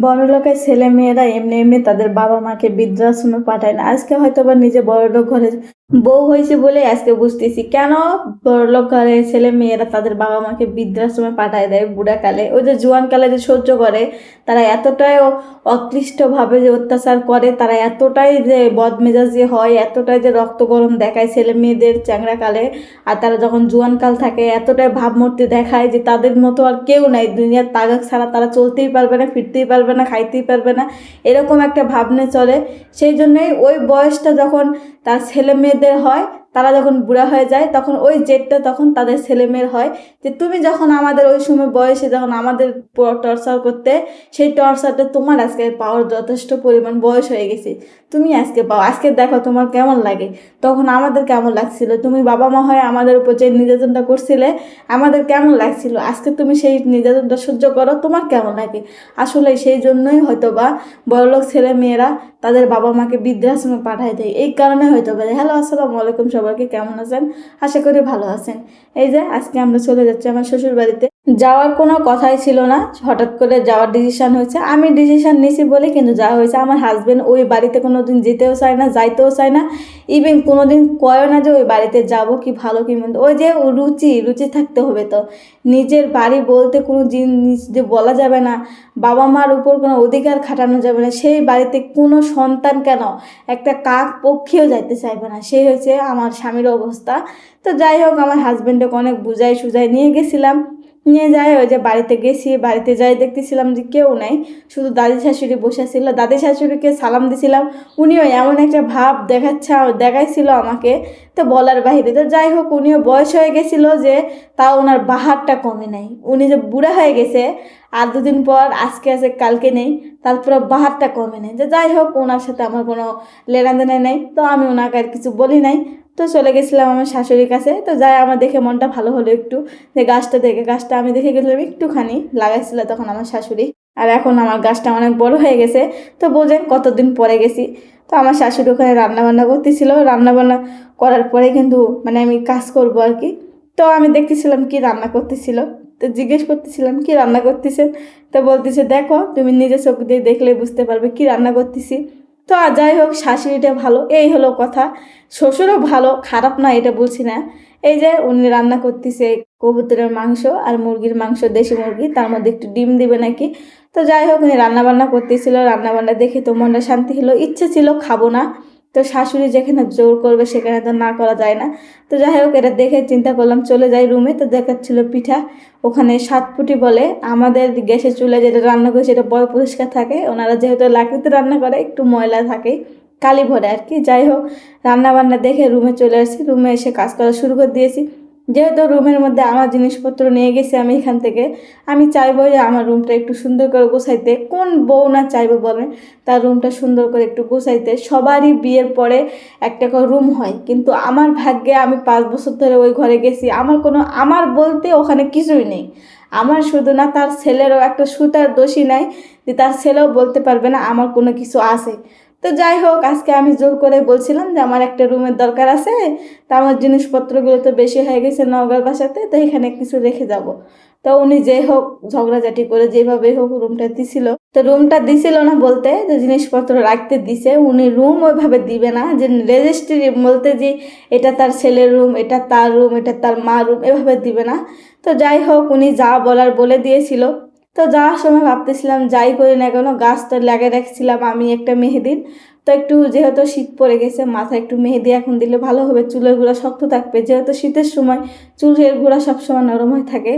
বড় লোকের ছেলে মেয়েরা এমনি এমনি তাদের বাবা মাকে বৃদ্ধাশ্রমে পাঠায় না। আজকে হয়তো বা নিজে বড় লোক ঘরে বউ হয়েছে বলে আজকে বুঝতেছি। কেন বড় লোক ঘরে ছেলে মেয়েরা তাদের বাবা মাকে বৃদ্ধাশ্রমে পাঠায় দেয় বুড়াকালে? ওই যে জোয়ান কালে যে সহ্য করে, তারা এতটাই অ- অক্লিষ্টভাবে যে অত্যাচার করে, তারা এতটাই যে বদমেজাজি হয়, এতটাই যে রক্ত গরম দেখায় ছেলে মেয়েদের চ্যাংরা কালে আর তারা যখন জোয়ান কাল থাকে, এতটাই ভাবমূর্তি দেখায় যে তাদের মতো আর কেউ নাই। দুনিয়ার তাগাক ছাড়া তারা চলতেই পারবে না, ফিরতেই পারবে না, খাইতেই পারবে না, এরকম একটা ভাবনা চলে। সেই জন্যই ওই বয়সটা যখন তার ছেলে মেয়েদের হয় তারা যখন বুড়া হয়ে যায়, তখন ওই জেদটা তখন তাদের ছেলে মেয়ের হয় যে তুমি যখন আমাদের ওই সময় বয়সে যখন আমাদের টর্চার করতে, সেই টর্চারটা তোমার আজকে পাওয়ার যথেষ্ট পরিমাণ বয়স হয়ে গেছে। তুমি আজকে পাও, আজকে দেখো তোমার কেমন লাগে। তখন আমাদের কেমন লাগছিল? তুমি বাবা মা হয়ে আমাদের উপর যে নির্যাতনটা করছিলে, আমাদের কেমন লাগছিল? আজকে তুমি সেই নির্যাতনটা সহ্য করো, তোমার কেমন লাগে? আসলে সেই জন্যই হয়তো বা বড়লোক ছেলে মেয়েরা তাদের বাবা মাকে বৃদ্ধাশ্রমে পাঠায় দেয়। এই কারণে হয়তো বা হ্যালো, আসসালামু আলাইকুম সবাইকে কেমন আছেন? আশা করি ভালো আছেন। এই যে আজকে আমরা চলে যাচ্ছি আমার শ্বশুর বাড়িতে যাওয়ার কোনো কথাই ছিল না। হঠাৎ করে যাওয়ার ডিসিশন হয়েছে। আমি ডিসিশন নিছি বলে কিন্তু যাওয়া হয়েছে। আমার হাজব্যান্ড ওই বাড়িতে কোনো দিন যেতেও চায় না, যাইতেও চায় না। ইভেন কোনো দিন কয় না যে ওই বাড়িতে যাব কি ভালো কি মন্দ। ওই যে রুচি রুচি থাকতে হবে তো। নিজের বাড়ি বলতে কোনো জিনিস যে বলা যাবে না। বাবা মার উপর কোনো অধিকার খাটানো যাবে না। সেই বাড়িতে কোনো সন্তান কেন? একটা কাক পক্ষেও যাইতে চাইবে না। সেই হয়েছে আমার স্বামীর অবস্থা। তো যাই হোক, আমার হাজব্যান্ডকে অনেক বুঝাই সুজাই নিয়ে গেছিলাম। নিয়ে যায়, ওই যে বাড়িতে গেছি, বাড়িতে যাই দেখতেছিলাম যে কেউ নাই, শুধু দাদি শাশুড়ি বসে ছিল দাদি শাশুড়িকে সালাম দিছিলাম, উনিও এমন একটা ভাব দেখাচ্ছে, দেখাইছিল আমাকে, তো বলার বাহিরে। তো যাই হোক, উনিও বয়স হয়ে গেছিল যে তাও ওনার বাহারটা কমে নাই। উনি যে বুড়া হয়ে গেছে, আর দুদিন পর, আজকে আছে, কালকে নেই তারপরে বাহারটা কমে নেই। যে যাই হোক, ওনার সাথে আমার কোনো লেনাদেনা নেই, তো আমি ওনাকে আর কিছু বলি নাই। তো চলে গেছিলাম আমার শাশুড়ির কাছে। তো যাই, আমার দেখে মনটা ভালো হলো একটু। যে গাছটা দেখে, গাছটা আমি দেখে গেছিলাম একটুখানি লাগাইছিল তখন আমার শাশুড়ি। আর এখন আমার গাছটা অনেক বড় হয়ে গেছে। তো বোঝেন কতদিন পরে গেছি। তো আমার শাশুড়ি ওখানে রান্নাবান্না করতেছিল। রান্নাবান্না করার পরে কিন্তু মানে আমি কাজ করব আর কি। তো আমি দেখতেছিলাম কি রান্না করতেছিল। তো জিজ্ঞেস করতেছিলাম, কি রান্না করতেছেন? তো বলতেছে, দেখো, তুমি নিজে চোখ দিয়ে দেখলে বুঝতে পারবে কি রান্না করতেছি। তো আর যাই হোক, শাশুড়িটা ভালো। এই হলো কথা। শ্বশুরও ভালো, খারাপ না, এটা বলছি না। এই যে, উনি রান্না করতেছে কবুতরের মাংস আর মুরগির মাংস, দেশি মুরগি, তার মধ্যে একটু ডিম দিবে নাকি? তো যাই হোক, উনি রান্নাবান্না করতেছিল। রান্নাবান্না দেখে তো মনটা শান্তি হলো। ইচ্ছে ছিল, খাব না। তো শাশুড়ি যেখানে জোর করবে সেখানে তো না করা যায় না। তো যাই হোক এটা দেখে চিন্তা করলাম চলে যাই রুমে তো দেখাচ্ছিল পিঠা। ওখানে সাতপুটি বলে, আমাদের গ্যাসের চুলে যেটা রান্না করে সেটা বয় পরিষ্কার থাকে। ওনারা যেহেতু লাকড়িতে রান্না করে, একটু ময়লা থাকে, কালি ভরে আর কি। যাই হোক রান্না বান্না দেখে রুমে চলে আসছি। রুমে এসে কাজ করা শুরু করে দিয়েছি। যেহেতু রুমের মধ্যে আমার জিনিসপত্র নিয়ে গেছি আমি এখান থেকে, আমি চাইব যে আমার রুমটা একটু সুন্দর করে গোছাইতে। কোন বউ না চাইব বলেন, তার রুমটা সুন্দর করে একটু গোছাইতে। সবারই বিয়ের পরে একটা করে রুম হয়, কিন্তু আমার ভাগ্যে আমি পাঁচ বছর ধরে ওই ঘরে গেছি। আমার কোনো, আমার বলতে ওখানে কিছুই নেই। আমার শুধু না, তার ছেলেরও একটা সুতার দোষী নাই যে তার ছেলেও বলতে পারবে না, আমার কোনো কিছু আছে। তো যাই হোক, আজকে আমি জোর করে বলছিলাম যে আমার একটা রুমের দরকার আছে, তা আমার জিনিসপত্রগুলো তো বেশি হয়ে গেছে নগর বাসাতে, তো এখানে কিছু রেখে যাব। তো উনি যে হোক, ঝগড়াঝাটি করে যেভাবে হোক রুমটা দিছিল। তো রুমটা দিছিল না বলতে, যে জিনিসপত্র রাখতে দিছে, উনি রুম ওইভাবে দিবে না, যে রেজিস্ট্রি বলতে যে এটা তার ছেলের রুম, এটা তার রুম, এটা তার মা রুম, এভাবে দিবে না। তো যাই হোক, উনি যা বলার বলে দিয়েছিল। তো যাওয়ার সময় ভাবতেছিলাম যাই করি না কেন, গাছ তো লাগিয়ে রাখছিলাম আমি একটা মেহেদির তো একটু যেহেতু শীত পড়ে গেছে, মাথায় একটু মেহেদি এখন দিলে ভালো হবে, চুলের গুঁড়া শক্ত থাকবে। যেহেতু শীতের সময় চুলের গুঁড়া সবসময় নরম হয়ে থাকে,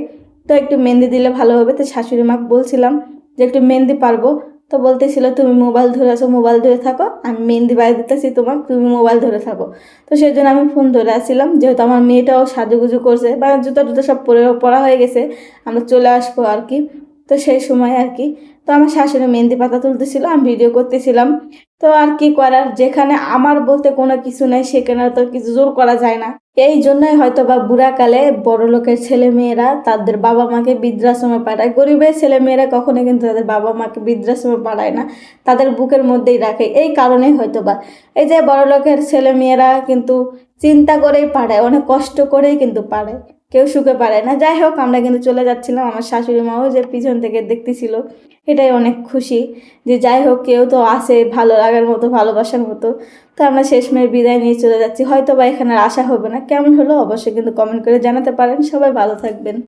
তো একটু মেহেন্দি দিলে ভালো হবে। তো শাশুড়ি মাকে বলছিলাম যে একটু মেহেন্দি পারব। তো বলতেছিল, তুমি মোবাইল ধরে আছো মোবাইল ধরে থাকো, আমি মেহেন্দি বাইরে দিতেছি তোমার তুমি মোবাইল ধরে থাকো। তো সেই জন্য আমি ফোন ধরে আসছিলাম যেহেতু আমার মেয়েটাও সাজুগুজু করছে বা জুতো টুতো সব পরে পড়া হয়ে গেছে, আমরা চলে আসব আর কি। তো সেই সময় আর কি। তো আমার শাশুড়ি মেহেন্দি পাতা তুলতেছিল, আমি ভিডিও করতেছিলাম। তো আর কি করার, যেখানে আমার বলতে কোনো কিছু নেই, সেখানে তো কিছু জোর করা যায় না। এই জন্যই হয়তো বা বুড়াকালে বড় লোকের ছেলে মেয়েরা তাদের বাবা মাকে বৃদ্ধাশ্রমে পাঠায়। গরিবের ছেলে মেয়েরা কখনো কিন্তু তাদের বাবা মাকে বৃদ্ধাশ্রমে পাঠায় না, তাদের বুকের মধ্যেই রাখে। এই কারণেই হয়তো বা এই যে বড় লোকের ছেলে মেয়েরা কিন্তু চিন্তা করেই পাঠায়, অনেক কষ্ট করেই কিন্তু পারে কেউ সুখে পারে না। যাই হোক, আমরা কিন্তু চলে যাচ্ছিলাম আমার শাশুড়ি মাও যে পিছন থেকে দেখতেছিল, এটাই অনেক খুশি যে যাই হোক, কেউ তো আসে ভালো লাগার মতো, ভালোবাসার মতো। তো আমরা শেষমেশ বিদায় নিয়ে চলে যাচ্ছি। হয়তো বা এখানে আর আসা হবে না। কেমন হলো অবশ্যই কিন্তু কমেন্ট করে জানাতে পারেন। সবাই ভালো থাকবেন।